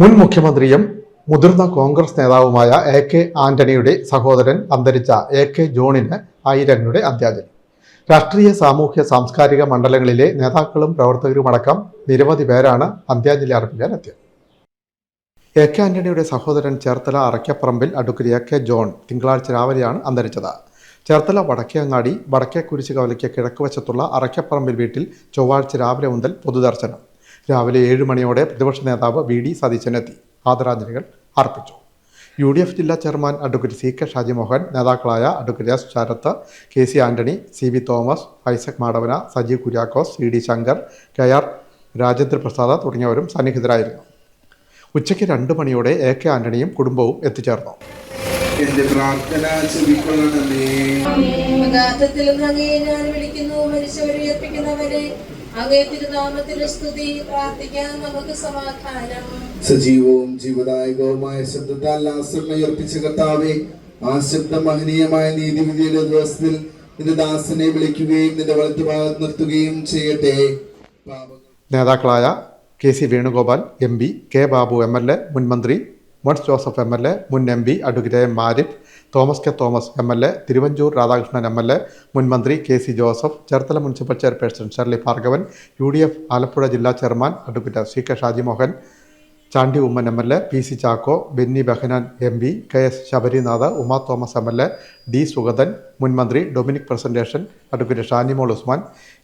മുൻ മുഖ്യമന്ത്രിയും മുതിർന്ന കോൺഗ്രസ് നേതാവുമായ എ കെ ആന്റണിയുടെ സഹോദരൻ അന്തരിച്ച എ കെ ജോണിന് ആയിരങ്ങളുടെ അന്ത്യാഞ്ജലി. രാഷ്ട്രീയ സാമൂഹ്യ സാംസ്കാരിക മണ്ഡലങ്ങളിലെ നേതാക്കളും പ്രവർത്തകരുമടക്കം നിരവധി പേരാണ് അന്ത്യാഞ്ജലി അർപ്പിക്കാൻ എത്തിയത് എ കെ ആന്റണിയുടെ സഹോദരൻ ചേർത്തല അറയ്ക്കപ്പറമ്പിൽ അഡ്വക്കേറ്റ് എ കെ ജോൺ തിങ്കളാഴ്ച രാവിലെയാണ് അന്തരിച്ചത്. ചേർത്തല വടക്കേങ്ങാടി വടക്കേ കുരിശ് കവലയ്ക്ക് കിഴക്കുവശത്തുള്ള അറയ്ക്കപ്പറമ്പിൽ വീട്ടിൽ ചൊവ്വാഴ്ച രാവിലെ മുതൽ പൊതുദർശനം. രാവിലെ ഏഴ് മണിയോടെ പ്രതിപക്ഷ നേതാവ് വി ഡി സതീശനെത്തി. ആദരാഞ്ജലികൾ അർപ്പിച്ചു. യു ഡി എഫ് ജില്ലാ chairman advocate C K Shajimohan നേതാക്കളായ advocate S Sarath K C Antony C V Thomas Isaac Madavana Sajeev Kuriakose C D Shankar K R Rajendra Prasad തുടങ്ങിയവരും സന്നിഹിതരായിരുന്നു. ഉച്ചയ്ക്ക് രണ്ട് മണിയോടെ എ കെ ആന്റണിയും കുടുംബവും എത്തിച്ചേർന്നു. എന്റെ പ്രാർത്ഥന ചെവിക്കൊള്ളണമേ യഥാർത്ഥത്തിൽ അങ്ങയെ ഞാൻ വിളിക്കുന്നു മരിച്ചവരെ ഉയർപ്പിക്കുന്നവരെ. അങ്ങേ തിരുനാമത്തിൽ സ്തുതി പ്രാർത്ഥിക്കാൻ നമുക്ക് സമാധാനം. സജീവവും ജീവദായകവുമായ ശബ്ദത്താൽ ആശ്രമയർപ്പിച്ച കർത്താവെ ആ ശബ്ദം മഹനീയമായ നീതിവിധിയുടെ ദിവസത്തിൽ നിന്റെ ദാസനെ വിളിക്കുകയും നിന്റെ വലത്തുഭാഗത്ത് നിർത്തുകയും ചെയ്യട്ടെ. നേതാക്കളായ K C Venugopal M P K Babu M L A മുൻ മന്ത്രി Mons Joseph M L A മുൻ M P advocate M Marif Thomas K Thomas M L A Thiruvanchoor Radhakrishnan M L A മുൻ മന്ത്രി K C Joseph Cherthala municipal chairperson Shirley Bhargavan U D F Alappuzha ജില്ലാ chairman advocate C K Shajimohan Chandy Oommen M L A P C Chacko Benny Behanan M P K S Sabarinath Uma Thomas M L A D Sugathan മുൻമന്ത്രി Dominic Presentation advocate Shanimol Usman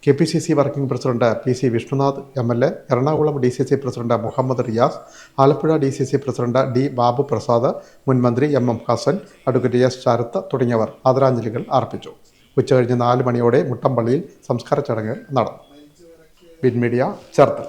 K P C C working president P C Vishnunath M L A Ernakulam D C C president Muhammad Riyas Alappuzha D C C president D Babu Prasad മുൻമന്ത്രി M M Hassan advocate S Sarath തുടങ്ങിയവർ ആദരാഞ്ജലികൾ അർപ്പിച്ചു. ഉച്ചകഴിഞ്ഞ് നാല് മണിയോടെ മുട്ടമ്പള്ളിയിൽ സംസ്കാര ചടങ്ങുകൾ നടന്നു. Bin media Cherthala.